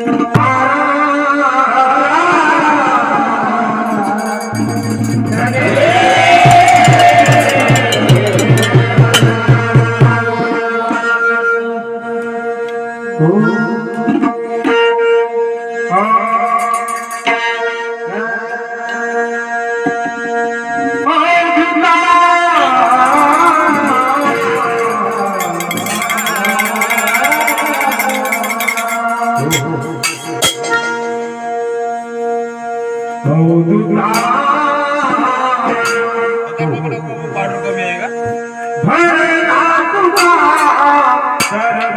Yeah. పాడు భరణ